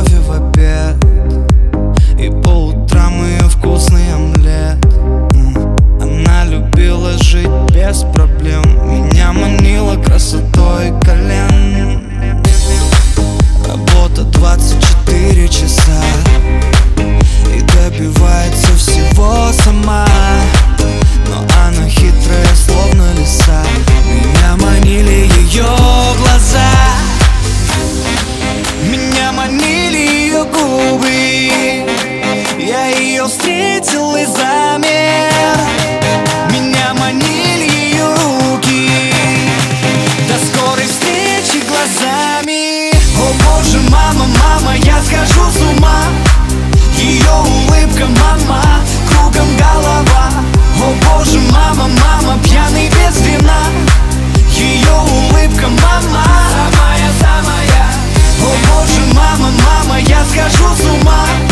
móvel a pé губы Я ее встретил и замер. Меня манили ее руки. До скорой встречи глазами. О боже, мама, мама, я схожу с ума. Ее улыбка, мама, кругом голова. О боже, мама, мама, пьяный без вина. Ее улыбка, мама Самая-самая О боже, мама, я схожу с ума